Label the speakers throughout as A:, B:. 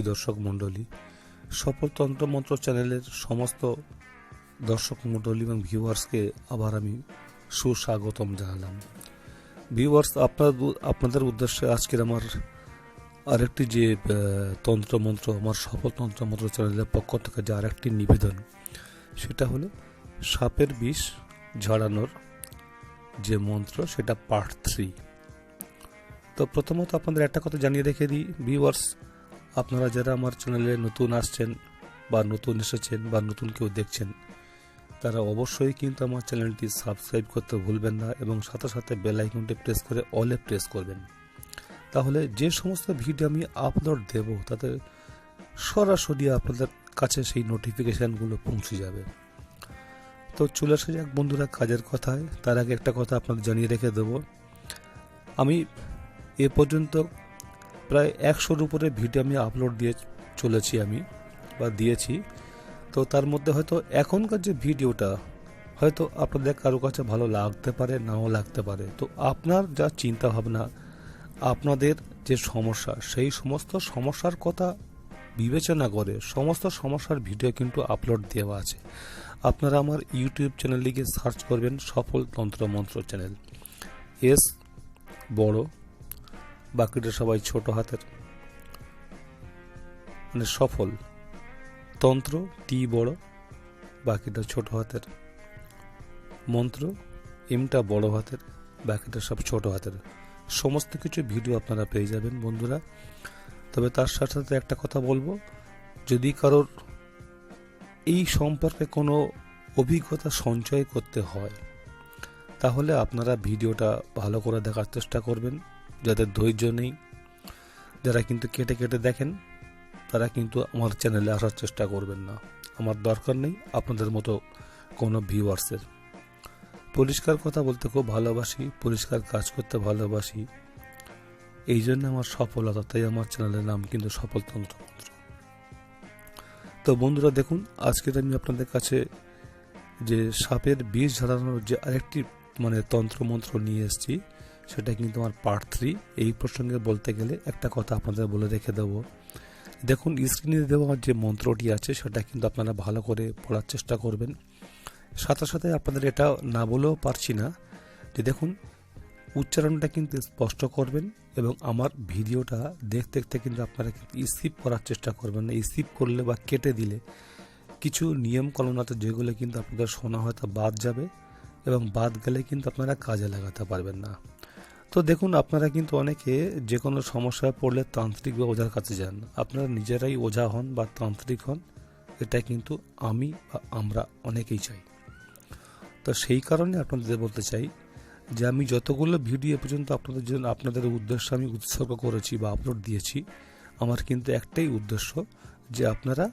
A: সুপ্রিয় দর্শক মণ্ডলী সফল তন্ত্রমন্ত্র চ্যানেলের সমস্ত দর্শক মণ্ডলী এবং ভিউয়ার্সকে আবার আমি সুস্বাগতম জানালাম। ভিউয়ার্স, আপনার আপনাদের উদ্দেশ্যে আজকের আমার আরেকটি যে তন্ত্রমন্ত্র আমার সফল তন্ত্রমন্ত্র চ্যানেলের পক্ষ থেকে যে আরেকটি নিবেদন, সেটা হলো সাপের বিষ ঝাড়ানোর যে মন্ত্র, সেটা পার্ট থ্রি তো প্রথমত আপনাদের একটা কথা জানিয়ে রেখে দিই। ভিউয়ার্স আপনারা যারা আমার চ্যানেলে নতুন আসছেন বা নতুন এসেছেন বা নতুন কেউ দেখছেন, তারা অবশ্যই কিন্তু আমার চ্যানেলটি সাবস্ক্রাইব করতে ভুলবেন না এবং সাথে সাথে বেল আইকনটি প্রেস করে অলে প্রেস করবেন। তাহলে যে সমস্ত ভিডিও আমি আপলোড দেব, তাতে সরাসরি আপনাদের কাছে সেই নোটিফিকেশানগুলো পৌঁছে যাবে। তো চলে আসা যাক বন্ধুরা কাজের কথায়। তার আগে একটা কথা আপনাদের জানিয়ে রেখে দেবো। আমি এ পর্যন্ত প্রায় একশোর উপরে ভিডিও আমি আপলোড দিয়ে চলেছি আমি, বা দিয়েছি। তো তার মধ্যে হয়তো এখনকার যে ভিডিওটা, হয়তো আপনাদের কারও কাছে ভালো লাগতে পারে, নাও লাগতে পারে। তো আপনার যা চিন্তা ভাবনা, আপনাদের যে সমস্যা, সেই সমস্ত সমস্যার কথা বিবেচনা করে সমস্ত সমস্যার ভিডিও কিন্তু আপলোড দেওয়া আছে। আপনারা আমার ইউটিউব চ্যানেলে গিয়ে সার্চ করবেন সফল তন্ত্র মন্ত্র চ্যানেল এস বড় বাকিটা সবাই ছোট হাতের। মানে সফল। তন্ত্র, টি বড়, বাকিটা ছোট হাতের। মন্ত্র, এমটা বড় হাতের, বাকিটা সব ছোট হাতের। সমস্ত কিছু ভিডিও আপনারা পেয়ে যাবেন বন্ধুরা। তবে তার সাথে সাথে একটা কথা বলব, যদি কারোর এই সম্পর্কে কোনো অভিজ্ঞতা সঞ্চয় করতে হয় তাহলে আপনারা ভিডিওটা ভালো করে দেখার চেষ্টা করবেন। যাদের ধৈর্য নেই, যারা কিন্তু কেটে কেটে দেখেন, তারা কিন্তু আমার চ্যানেলে আসার চেষ্টা করবেন না। আমার দরকার নেই আপনাদের মতো কোনো ভিউয়ার্সের পরিষ্কার কথা বলতে খুব ভালোবাসি, পরিষ্কার কাজ করতে ভালোবাসি। এই জন্য আমার সফলতা, তাই আমার চ্যানেলের নাম কিন্তু সফলতন্ত্র। তো বন্ধুরা দেখুন, আজকের আমি আপনাদের কাছে যে সাপের বিষ ঝাড়ানোর যে আরেকটি মানে তন্ত্রমন্ত্র নিয়ে এসেছি সেটা কিন্তু আমার পার্ট থ্রি এই প্রসঙ্গে বলতে গেলে একটা কথা আপনাদের বলে রেখে দেবো। দেখুন স্ক্রিনে দেওয়া যে মন্ত্রটি আছে, সেটা কিন্তু আপনারা ভালো করে পড়ার চেষ্টা করবেন। সাথে সাথে আপনাদের এটা না বলেও পারছি না যে দেখুন, উচ্চারণটা কিন্তু স্পষ্ট করবেন এবং আমার ভিডিওটা দেখতে দেখতে কিন্তু আপনারা কিন্তু স্কিপ করার চেষ্টা করবেন না। স্কিপ করলে বা কেটে দিলে কিছু নিয়ম আছে যেগুলো কিন্তু আপনাদের শোনা হয়তো বাদ যাবে। এবং বাদ গেলে কিন্তু আপনারা কাজে লাগাতে পারবেন না। তো দেখুন, আপনারা কিন্তু অনেকে যে কোনো সমস্যায় পড়লে তান্ত্রিক বা ওঝার কাছে যান। আপনারা নিজেরাই ওঝা হন বা তান্ত্রিক হন, এটা কিন্তু আমি বা আমরা অনেকেই চাই। তো সেই কারণে আপনাদের বলতে চাই যে আমি যতগুলো ভিডিও পর্যন্ত আপনাদের জন্য, আপনাদের উদ্দেশ্যে আমি উৎসর্গ করেছি বা আপলোড দিয়েছি, আমার কিন্তু একটাই উদ্দেশ্য যে আপনারা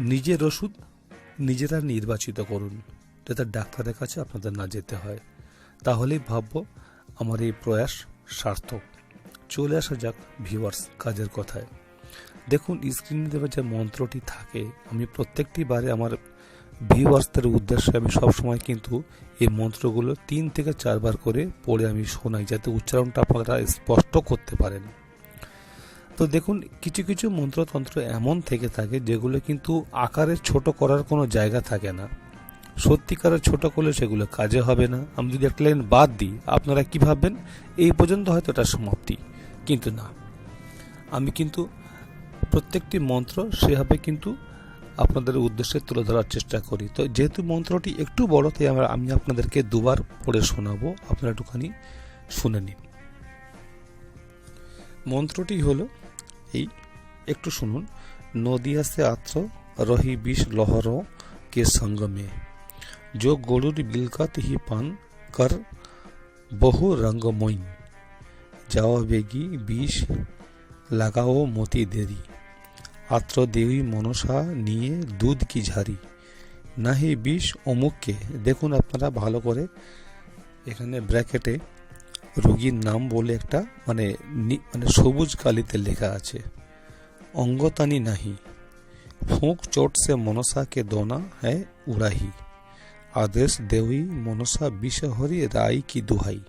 A: নিজের ওষুধ নিজেরা নির্বাচিত করুন। যাতে ডাক্তারের কাছে আপনাদের না যেতে হয়। তাহলেই ভাববো আমার এই প্রয়াস সার্থক। চলে আসা যাক ভিউয়ার্স কাজের কথায়। দেখুন স্ক্রিনে দেওয়া যে মন্ত্রটি থাকে, আমি প্রত্যেকটি বারে আমার ভিউয়ার্সদের উদ্দেশ্যে আমি সবসময় কিন্তু এই মন্ত্রগুলো তিন থেকে চারবার করে পড়ে আমি শোনাই, যাতে উচ্চারণটা আপনারা স্পষ্ট করতে পারেন। তো দেখুন, কিছু কিছু মন্ত্রতন্ত্র এমন থেকে থাকে যেগুলো কিন্তু আকারে ছোট করার কোনো জায়গা থাকে না। সত্যিকারের ছোট করলে সেগুলো কাজে হবে না। আমি যদি একটা লাইন বাদ দিই, আপনারা কি ভাববেন? এই পর্যন্ত হয়তো এটা সমাপ্তি। কিন্তু না। আমি কিন্তু প্রত্যেকটি মন্ত্র সেভাবে কিন্তু আপনাদের উদ্দেশ্যে তুলে ধরার চেষ্টা করি। তো যেহেতু মন্ত্রটি একটু বড়, তাই আমরা, আমি আপনাদেরকে দুবার পড়ে শোনাবো। আপনারা একটুখানি শুনে নিন। মন্ত্রটি হলো এই। একটু শুনুন। নদিয়া সে আত্র রহি বিষ লহর কে সঙ্গমে जो गोलुर बिलकत ही पान कर বহু রঙ্গময়ী যাওয়া বেগী বিষ লাগাও মতি দেরি আত্র দেবী মনসা নিয়ে দুধ কি ঝারি নাহি বিষ অমুককে দেখুন আপনারা ভালো করে এখানে ব্র্যাকেটে রোগীর নাম বলে একটা মানে নি- মানে সবুজ কালিতে লেখা আছে অঙ্গতানি নাহি ফুঁক চোট সে মনসা কে দোনা হ্যায় উড়াহি আদেশ দেউই মনসা বিষহরি রাই কি দুহাই।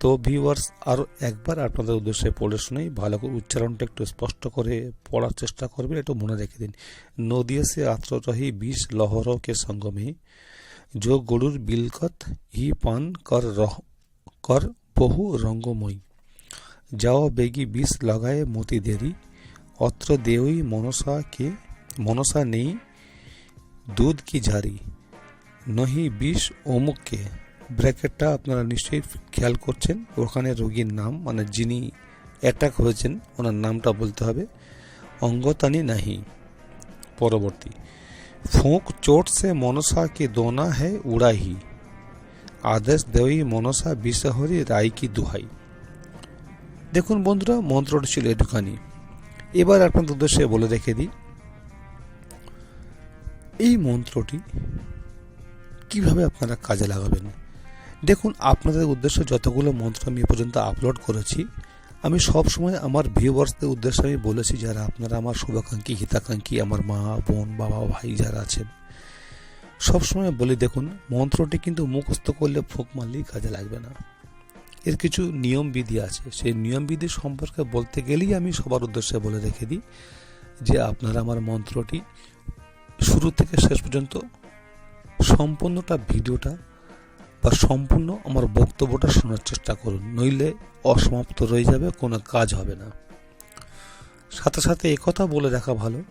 A: তো ভিউয়ার্স আরও একবার আপনাদের উদ্দেশ্যে পড়ে শুনেই ভালো করে উচ্চারণটা একটু স্পষ্ট করে পড়ার চেষ্টা করবেন, একটু মনে রেখে দিন। নদিয়া সে আত্ররহি বিষ লহর কে সঙ্গমে, যো গরুর বিলকত হি পান কর রহ, কর বহু রঙ্গময়ী। যাও বেগি বিষ লাগায় মতি দেরি, অত্র দেওই মনসা কে, মনসা নেই দুধ কি ঝারি। নহি বিষ অমুককে। ব্র্যাকেটটা আপনারা নিশ্চয়ই খেয়াল করছেন। ওখানে রোগীর নাম মানে যিনি অ্যাটাক হয়েছেন, ওনার নামটা বলতে হবে। অঙ্গতানি নাহি। পরবর্তী। ফোঁক চোট সে মনসা কে দোনা হি আদেশ দেওই মনসা বিষহরি রায় কি দুহাই। দেখুন বন্ধুরা, মন্ত্রটি ছিল একটুখানি। এবার আপনাদের উদ্দেশ্যে বলে রেখে দিই। এই মন্ত্রটি কীভাবে আপনারা কাজে লাগাবেন? দেখুন, আপনাদের উদ্দেশ্যে যতগুলো মন্ত্র আমি এ পর্যন্ত আপলোড করেছি, আমি সব সময় আমার ভিউয়ার্সদের উদ্দেশ্যে আমি বলেছি যারা আপনারা আমার শুভাকাঙ্ক্ষী, হিতাকাঙ্ক্ষী, আমার মা, বোন, বাবা, ভাই যারা আছেন, সবসময় বলি দেখুন, মন্ত্রটি কিন্তু মুখস্থ করলে ফোক মারলেই কাজে লাগবে না। এর কিছু নিয়ম বিধি আছে। সেই নিয়ম বিধি সম্পর্কে বলতে গেলেই আমি সবার উদ্দেশ্যে বলে রেখে দিই যে আপনারা আমার মন্ত্রটি শুরু থেকে শেষ পর্যন্ত সম্পূর্ণটা ভিডিওটা বা সম্পূর্ণ আমার বক্তব্যটা শোনার চেষ্টা করুন, নইলে অসমাপ্ত রয়ে যাবে, কোনো কাজ হবে না। সাথে সাথে কথা বলে রাখা ভালো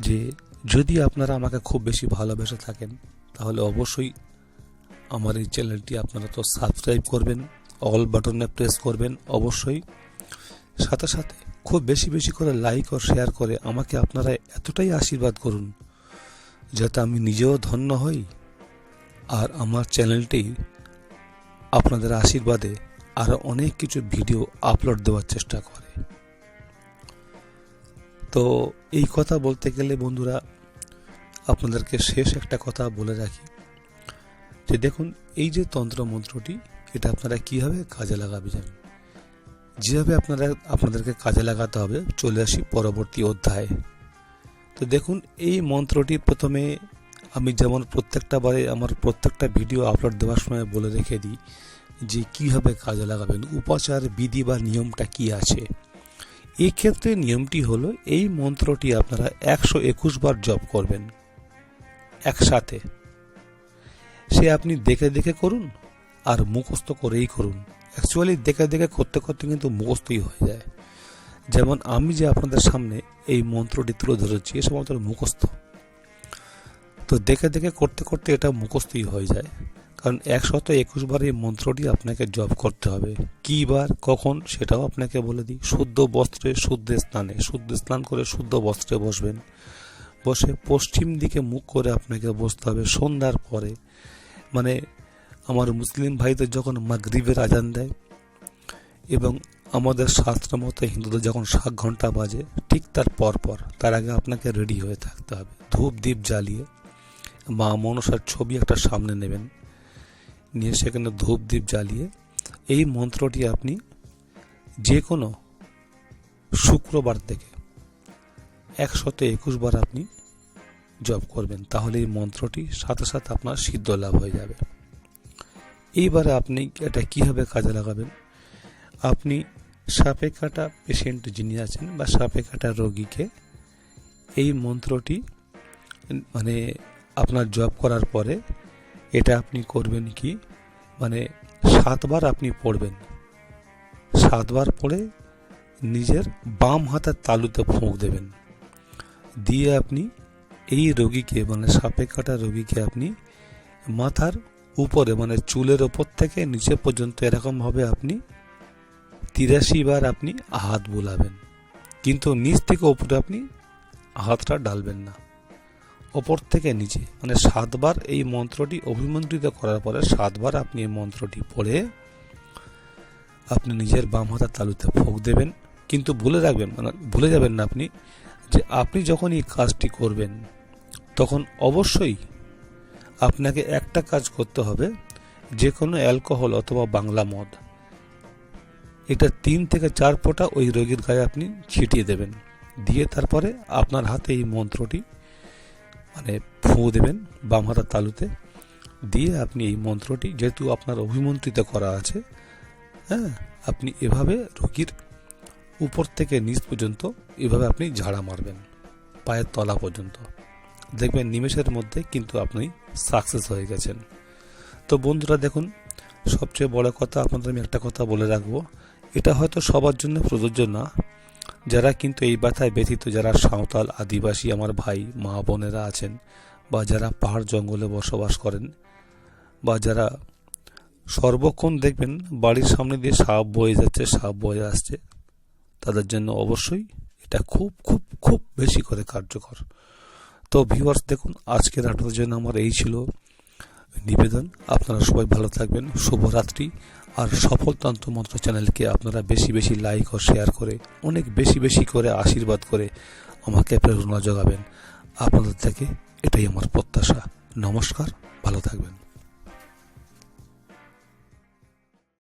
A: যে, যদি আপনারা আমাকে খুব বেশি ভালোবেসে থাকেন, তাহলে অবশ্যই আমার এই চ্যানেলটি আপনারা তো সাবস্ক্রাইব করবেন, অল বাটনে প্রেস করবেন অবশ্যই। সাথে সাথে খুব বেশি বেশি করে লাইক ও শেয়ার করে আমাকে আপনারা এতটাই আশীর্বাদ করুন যাতে আমি নিজেও ধন্য হই। আর আমার চ্যানেলটি আপনাদের আশীর্বাদে আরও অনেক কিছু ভিডিও আপলোড দেওয়ার চেষ্টা করে। তো এই কথা বলতে গেলে বন্ধুরা, আপনাদেরকে শেষ একটা কথা বলে রাখি। যে দেখুন, এই যে তন্ত্র মন্ত্রটি এটা আপনারা কীভাবে কাজে লাগাবে জানেন যেভাবে আপনারা, আপনাদেরকে কাজে লাগাতে হবে, চলে আসি পরবর্তী অধ্যায়ে। তো দেখুন, এই মন্ত্রটি প্রথমে আমি যেমন প্রত্যেকটা বারে আমার প্রত্যেকটা ভিডিও আপলোড দেওয়ার সময় বলে রেখে দিই যে কীভাবে কাজে লাগাবেন, উপাচার বিধি বা নিয়মটা কি আছে। এই ক্ষেত্রে নিয়মটি হলো, এই মন্ত্রটি আপনারা একশো একুশ বার জপ করবেন একসাথে। সে আপনি দেখে দেখে করুন আর মুখস্থ করেই করুন। অ্যাকচুয়ালি দেখে দেখে করতে করতে কিন্তু মুখস্থই হয়ে যায়। যেমন আমি যে আপনাদের সামনে এই মন্ত্রটি তুলে ধরেছি এসব আমাদের মুখস্থ। তো দেখে দেখে করতে করতে এটা মুখস্থই হয়ে যায়। কারণ একশত একুশ বার এই মন্ত্রটি আপনাকে জপ করতে হবে। কী বার, কখন, সেটাও আপনাকে বলে দিই। শুদ্ধ বস্ত্রে, শুদ্ধ স্নানে, শুদ্ধ স্নান করে শুদ্ধ বস্ত্রে বসবেন। বসে পশ্চিম দিকে মুখ করে আপনাকে বসতে হবে সন্ধ্যার পরে। মানে আমার মুসলিম ভাইদের যখন মাগরিবের আজান দেয় এবং আমাদের শাস্ত্র মতে হিন্দুদের যখন সাত ঘণ্টা বাজে, ঠিক তার পর পর তার আগে আপনাকে রেডি হয়ে থাকতে হবে। ধূপ দ্বীপ জ্বালিয়ে মা মনসার ছবি একটা সামনে নেবেন। নিয়ে সেখানে ধূপ দ্বীপ জ্বালিয়ে এই মন্ত্রটি আপনি যে কোনো শুক্রবার থেকে একশত একুশ বার আপনি জপ করবেন, তাহলে এই মন্ত্রটি সাথে সাথে আপনার সিদ্ধ লাভ হয়ে যাবে। এইবারে আপনি এটা কীভাবে কাজে লাগাবেন? আপনি সাপে কাটা পেশেন্ট যিনি আছেন বা সাপে কাটা রোগীকে এই মন্ত্রটি মানে আপনার জব করার পরে এটা আপনি করবেন কি? মানে সাতবার আপনি পড়বেন। সাতবার পড়ে নিজের বাম হাতের তালুতে ফোঁক দেবেন। দিয়ে আপনি এই রোগীকে মানে সাপে কাটা রোগীকে আপনি মাথার উপরে মানে চুলের ওপর থেকে নিচে পর্যন্ত এরকমভাবে আপনি তিরাশি বার আপনি হাত বোলাবেন। কিন্তু নিচ থেকে ওপরে আপনি হাতটা ডালবেন না। ওপর থেকে নিচে। মানে সাতবার এই মন্ত্রটি অভিমন্ত্রিত করার পরে সাতবার আপনি এই মন্ত্রটি পড়ে আপনি নিজের বাম হাতের তালুতে ফোক দেবেন। কিন্তু ভুলে রাখবেন মানে ভুলে যাবেন না আপনি যে আপনি যখন এই কাজটি করবেন, তখন অবশ্যই আপনাকে একটা কাজ করতে হবে, যে কোনো অ্যালকোহল অথবা বাংলা মদ। এটা তিন থেকে চার ফোঁটা ওই রোগীর গায়ে আপনি ছিটিয়ে দেবেন। দিয়ে তারপরে আপনার হাতে এই মন্ত্রটি মানে ফুঁ দেবেন বাম হাতার তালুতে। দিয়ে আপনি এই মন্ত্রটি, যেহেতু আপনার অভিমন্ত্রিত করা আছে হ্যাঁ আপনি এভাবে রোগীর উপর থেকে নিচ পর্যন্ত এভাবে আপনি ঝাড়া মারবেন, পায়ের তলা পর্যন্ত। দেখবেন নিমেষের মধ্যে কিন্তু আপনি সাকসেস হয়ে গেছেন। তো বন্ধুরা দেখুন, সবচেয়ে বড় কথা আপনাদের আমি একটা কথা বলে রাখব। এটা হয়তো সবার জন্য প্রযোজ্য না। যারা কিন্তু এই ব্যথায় ব্যথিত, যারা সাঁওতাল, আদিবাসী, আমার ভাই, মা বোনেরা আছেন, বা যারা পাহাড় জঙ্গলে বসবাস করেন, বা যারা সর্বক্ষণ দেখবেন বাড়ির সামনে দিয়ে সাপ বয়ে যাচ্ছে, সাপ বয়ে আসছে, তাদের জন্য অবশ্যই এটা খুব খুব খুব বেশি করে কার্যকর। তো ভিউয়ার্স দেখুন, আজকের আপনাদের জন্য আমার এই ছিল। নিবেদন। আপনারা সবাই ভালো থাকবেন, শুভরাত্রি। আর সফল তন্ত্রমন্ত্র চ্যানেলকে আপনারা বেশি বেশি লাইক ও শেয়ার করে, অনেক বেশি বেশি করে আশীর্বাদ করে আমাকে প্রেরণা যোগাবেন। আপনাদের থেকে এটাই আমার প্রত্যাশা। নমস্কার, ভালো থাকবেন।